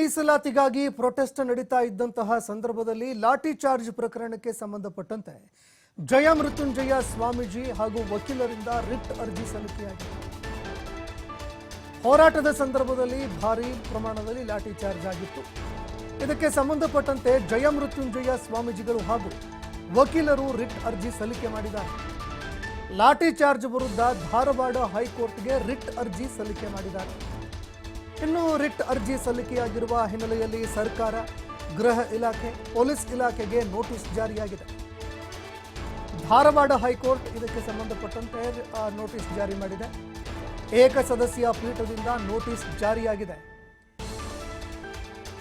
ಮೀಸಲಾತಿಗಾಗಿ protest ನಡೀತಾ ಇದ್ದಂತಹ ಸಂದರ್ಭದಲ್ಲಿ ಲಾಠಿ ಚಾರ್ಜ್ ಪ್ರಕರಣಕ್ಕೆ ಸಂಬಂಧಪಟ್ಟಂತೆ ಜಯ ಮೃತ್ಯುಂಜಯ ಸ್ವಾಮೀಜಿ ಹಾಗೂ ವಕೀಲರಿಂದ ರಿಟ್ ಅರ್ಜಿ ಸಲ್ಲಿಕೆಯಾಗಿದೆ. ಹೋರಾಟದ ಸಂದರ್ಭದಲ್ಲಿ ಭಾರಿ ಪ್ರಮಾಣದಲ್ಲಿ ಲಾಠಿ ಚಾರ್ಜ್ ಆಗಿತ್ತು. ಇದಕ್ಕೆ ಸಂಬಂಧಪಟ್ಟಂತೆ ಜಯ ಮೃತ್ಯುಂಜಯ ಸ್ವಾಮೀಜಿಗಳು ಹಾಗೂ ವಕೀಲರು ರಿಟ್ ಅರ್ಜಿ ಸಲ್ಲಿಕೆ ಮಾಡಿದ್ದಾರೆ. ಲಾಠಿ ಚಾರ್ಜ್ ವಿರುದ್ಧ ಧಾರವಾಡ ಹೈಕೋರ್ಟ್ಗೆ ರಿಟ್ ಅರ್ಜಿ ಸಲ್ಲಿಕೆ ಮಾಡಿದ್ದಾರೆ. ಇನ್ನು ರಿಟ್ ಅರ್ಜಿ ಸಲ್ಲಿಕೆಯಾಗಿರುವ ಹಿನ್ನೆಲೆಯಲ್ಲಿ ಸರ್ಕಾರ ಗೃಹ ಇಲಾಖೆ, ಪೊಲೀಸ್ ಇಲಾಖೆಗೆ ನೋಟಿಸ್ ಜಾರಿಯಾಗಿದೆ. ಧಾರವಾಡ ಹೈಕೋರ್ಟ್ ಇದಕ್ಕೆ ಸಂಬಂಧಪಟ್ಟಂತೆ ನೋಟಿಸ್ ಜಾರಿ ಮಾಡಿದೆ. ಏಕ ಸದಸ್ಯ ಪೀಠದಿಂದ ನೋಟಿಸ್ ಜಾರಿಯಾಗಿದೆ.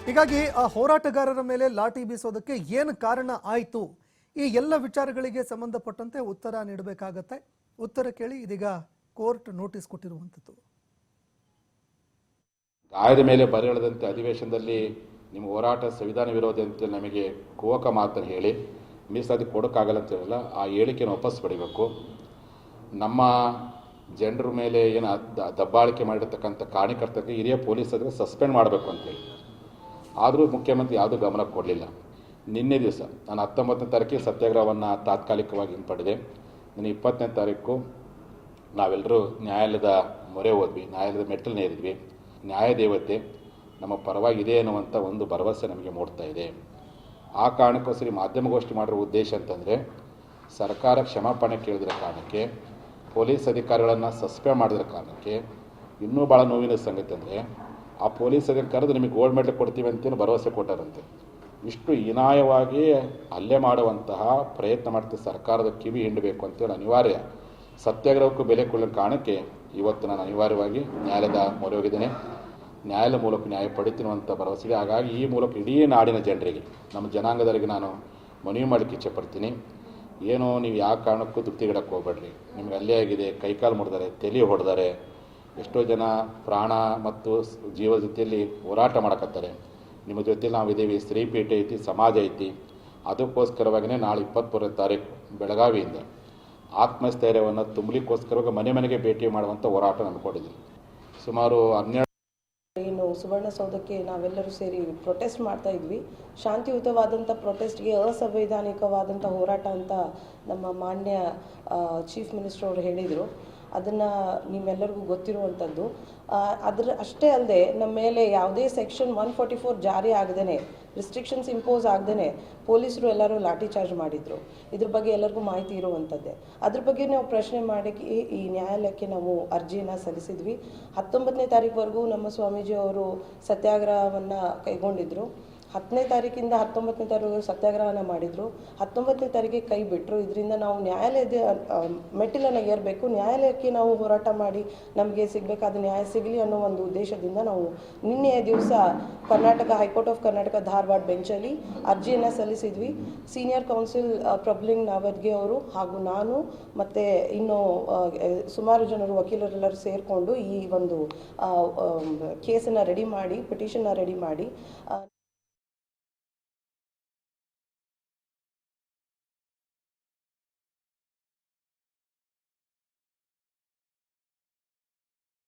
ಹೀಗಾಗಿ, ಆ, ಹೋರಾಟಗಾರರ ಮೇಲೆ ಲಾಠಿ ಬೀಸೋದಕ್ಕೆ ಏನು ಕಾರಣ ಆಯಿತು? ಈ ಎಲ್ಲ ವಿಚಾರಗಳಿಗೆ ಸಂಬಂಧಪಟ್ಟಂತೆ ಉತ್ತರ ನೀಡಬೇಕಾಗತ್ತೆ. ಉತ್ತರ ಕೇಳಿ ಇದೀಗ ಕೋರ್ಟ್ ನೋಟಿಸ್ ಕೊಟ್ಟಿರುವಂಥದ್ದು. ಗಾಯದ ಮೇಲೆ ಬರೆಳೆದಂತೆ ಅಧಿವೇಶನದಲ್ಲಿ ನಿಮ್ಮ ಹೋರಾಟ ಸಂವಿಧಾನ ವಿರೋಧಿ ಅಂತ ನಮಗೆ ಕುವಕ ಮಾತನ್ನು ಹೇಳಿ, ಮೀಸಲಾತಿ ಕೊಡೋಕ್ಕಾಗಲ್ಲ ಅಂತ ಹೇಳಲ್ಲ, ಆ ಹೇಳಿಕೆಯನ್ನು ವಾಪಸ್ ಪಡಿಬೇಕು. ನಮ್ಮ ಜನರ ಮೇಲೆ ಏನು ದಬ್ಬಾಳಿಕೆ ಮಾಡಿರ್ತಕ್ಕಂಥ ಕಾರಣಕರ್ತಕ್ಕೆ ಹಿರಿಯ ಪೊಲೀಸರಿಗೆ ಸಸ್ಪೆಂಡ್ ಮಾಡಬೇಕು ಅಂತೇಳಿ ಆದರೂ ಮುಖ್ಯಮಂತ್ರಿ ಯಾವುದೂ ಗಮನ ಕೊಡಲಿಲ್ಲ. ನಿನ್ನೆ ದಿವಸ, ನಾನು ಹತ್ತೊಂಬತ್ತನೇ ತಾರೀಕಿಗೆ ಸತ್ಯಾಗ್ರಹವನ್ನು ತಾತ್ಕಾಲಿಕವಾಗಿ ಹಿಂಪಡೆದೆ. ನಾನು ಇಪ್ಪತ್ತನೇ ತಾರೀಕು ನಾವೆಲ್ಲರೂ ನ್ಯಾಯಾಲಯದ ಮೊರೆ ಹೋದ್ವಿ, ನ್ಯಾಯಾಲಯದ ಮೆಟ್ಟಲು ನೇರಿದ್ವಿ ನ್ಯಾಯದೇವತೆ ನಮ್ಮ ಪರವಾಗಿದೆ ಅನ್ನುವಂಥ ಒಂದು ಭರವಸೆ ನಮಗೆ ಮೂಡ್ತಾ ಇದೆ. ಆ ಕಾರಣಕ್ಕೋಸ್ಕರ ಮಾಧ್ಯಮಗೋಷ್ಠಿ ಮಾಡಿರೋ ಉದ್ದೇಶ ಅಂತಂದರೆ, ಸರ್ಕಾರ ಕ್ಷಮಾಪಣೆ ಕೇಳಿದ್ರ ಕಾರಣಕ್ಕೆ, ಪೊಲೀಸ್ ಅಧಿಕಾರಿಗಳನ್ನು ಸಸ್ಪೆಂಡ್ ಮಾಡಿದ್ರ ಕಾರಣಕ್ಕೆ, ಇನ್ನೂ ಭಾಳ ನೋವಿನ ಸಂಗತಿ ಅಂದರೆ, ಆ ಪೊಲೀಸ್ ಅಧಿಕಾರದ ಕರೆದು ನಿಮಗೆ ಗೋಲ್ಡ್ ಮೆಡಲ್ ಕೊಡ್ತೀವಿ ಅಂತೇನು ಭರವಸೆ ಕೊಟ್ಟಾರಂತೆ. ಇಷ್ಟು ಹೀನಾಯವಾಗಿ ಹಲ್ಲೆ ಮಾಡುವಂತಹ ಪ್ರಯತ್ನ ಮಾಡ್ತೀವಿ ಸರ್ಕಾರದ ಕಿವಿ ಹಿಂಡಬೇಕು ಅಂತೇಳಿ ಅನಿವಾರ್ಯ. ಸತ್ಯಾಗ್ರಹಕ್ಕೂ ಬೆಲೆ ಕೊಡಲು ಕಾರಣಕ್ಕೆ ಇವತ್ತು ನಾನು ಅನಿವಾರ್ಯವಾಗಿ ನ್ಯಾಯಾಲಯದ ಮೊರೆ ಹೋಗಿದ್ದೇನೆ ನ್ಯಾಯಾಲಯ ಮೂಲಕ ನ್ಯಾಯ ಪಡಿತಿರುವಂಥ ಅಂತ ಭರವಸೆ ಇದೆ ಹಾಗಾಗಿ ಈ ಮೂಲಕ ಇಡೀ ನಾಡಿನ ಜನರಿಗೆ, ನಮ್ಮ ಜನಾಂಗದವರಿಗೆ ನಾನು ಮನವಿ ಮಾಡಲಿಕ್ಕೆ ಇಚ್ಛೆಪಡ್ತೀನಿ. ಏನೋ ನೀವು ಯಾವ ಕಾರಣಕ್ಕೂ ತೃಪ್ತಿಗಿಡಕ್ಕೆ ಹೋಗ್ಬೇಡ್ರಿ. ನಿಮ್ಗೆ ಅಲ್ಲೇ ಆಗಿದೆ ಕೈಕಾಲು ಮುಡ್ದಾರೆ ತಲೆ ಹೊಡೆದಾರೆ. ಎಷ್ಟೋ ಜನ ಪ್ರಾಣ ಮತ್ತು ಜೀವ ಜೊತೆಯಲ್ಲಿ ಹೋರಾಟ ಮಾಡಕತ್ತಾರೆ. ನಿಮ್ಮ ಜೊತೆಲಿ ನಾವಿದ್ದೀವಿ ಸ್ತ್ರೀಪೀಠ ಐತಿ, ಸಮಾಜ ಐತಿ. ಅದಕ್ಕೋಸ್ಕರವಾಗಿಯೇ ನಾಳೆ ಇಪ್ಪತ್ತ್ಮೂರನೇ ತಾರೀಕು, ಬೆಳಗಾವಿಯಿಂದ. ಆತ್ಮಸ್ಥೈರ್ಯವನ್ನು ತುಂಬಲಿಕ್ಕೋಸ್ಕರವಾಗಿ ಮನೆ ಮನೆಗೆ ಭೇಟಿ ಮಾಡುವಂಥ ಹೋರಾಟ ನಂಬ್ಕೊಂಡಿದ್ದೀನಿ ಸುಮಾರು ಹನ್ನೆರಡು ಏನು ಸುವರ್ಣಸೌಧಕ್ಕೆ ನಾವೆಲ್ಲರೂ ಸೇರಿ ಪ್ರೊಟೆಸ್ಟ್ ಮಾಡ್ತಾ ಇದ್ವಿ. ಶಾಂತಿಯುತವಾದಂಥ ಪ್ರೊಟೆಸ್ಟ್ಗೆ ಅಸಂವಿಧಾನಿಕವಾದಂಥ ಹೋರಾಟ ಅಂತ ನಮ್ಮ ಮಾನ್ಯ ಚೀಫ್ ಮಿನಿಸ್ಟರ್ ಅವರು ಹೇಳಿದರು. ಅದನ್ನು ನಿಮ್ಮೆಲ್ಲರಿಗೂ ಗೊತ್ತಿರುವಂಥದ್ದು ಅದರ ಅಷ್ಟೇ ಅಲ್ಲದೆ ನಮ್ಮ ಮೇಲೆ ಯಾವುದೇ ಸೆಕ್ಷನ್ ಒನ್ ಫಾರ್ಟಿ ಫೋರ್ ಜಾರಿ ಆಗದೇ ರಿಸ್ಟ್ರಿಕ್ಷನ್ಸ್ ಇಂಪೋಸ್ ಆಗದೇ ಪೊಲೀಸರು ಎಲ್ಲರೂ ಲಾಠಿ ಚಾರ್ಜ್ ಮಾಡಿದರು. ಇದ್ರ ಬಗ್ಗೆ ಎಲ್ಲರಿಗೂ ಮಾಹಿತಿ ಇರುವಂಥದ್ದೇ ಅದ್ರ ಬಗ್ಗೆ ನಾವು ಪ್ರಶ್ನೆ ಮಾಡಿ ಈ ನ್ಯಾಯಾಲಯಕ್ಕೆ ನಾವು ಅರ್ಜಿಯನ್ನು ಸಲ್ಲಿಸಿದ್ವಿ. ಹತ್ತೊಂಬತ್ತನೇ ತಾರೀಕುವರೆಗೂ ನಮ್ಮ ಸ್ವಾಮೀಜಿ ಅವರು ಸತ್ಯಾಗ್ರಹವನ್ನು ಕೈಗೊಂಡಿದ್ರು. ಹತ್ತನೇ ತಾರೀಕಿಂದ ಹತ್ತೊಂಬತ್ತನೇ ತಾರೀಕು ಸತ್ಯಾಗ್ರಹನ ಮಾಡಿದರು. ಹತ್ತೊಂಬತ್ತನೇ ತಾರೀಕಿಗೆ ಕೈ ಬಿಟ್ಟರು ಇದರಿಂದ ನಾವು ನ್ಯಾಯಾಲಯದ ಮೆಟ್ಟಿಲನ್ನು ಏರಬೇಕು. ನ್ಯಾಯಾಲಯಕ್ಕೆ ನಾವು ಹೋರಾಟ ಮಾಡಿ ನಮಗೆ ಸಿಗಬೇಕಾದ ನ್ಯಾಯ ಸಿಗಲಿ ಅನ್ನೋ ಒಂದು ಉದ್ದೇಶದಿಂದ ನಾವು ನಿನ್ನೆಯ ದಿವಸ Karnataka, high court of Karnataka Dharwad ಬೆಂಚಲ್ಲಿ ಅರ್ಜಿಯನ್ನು ಸಲ್ಲಿಸಿದ್ವಿ. ಸೀನಿಯರ್ ಕೌನ್ಸಿಲ್ ಪ್ರಬ್ಲಿಂಗ್ ನಾವರ್ಗೆ ಅವರು ಹಾಗೂ ನಾನು ಮತ್ತು ಇನ್ನು ಸುಮಾರು ಜನರು ವಕೀಲರೆಲ್ಲರೂ ಸೇರಿಕೊಂಡು ಈ ಒಂದು ಕೇಸನ್ನು ರೆಡಿ ಮಾಡಿ, ಪಿಟಿಷನ್ನ ರೆಡಿ ಮಾಡಿ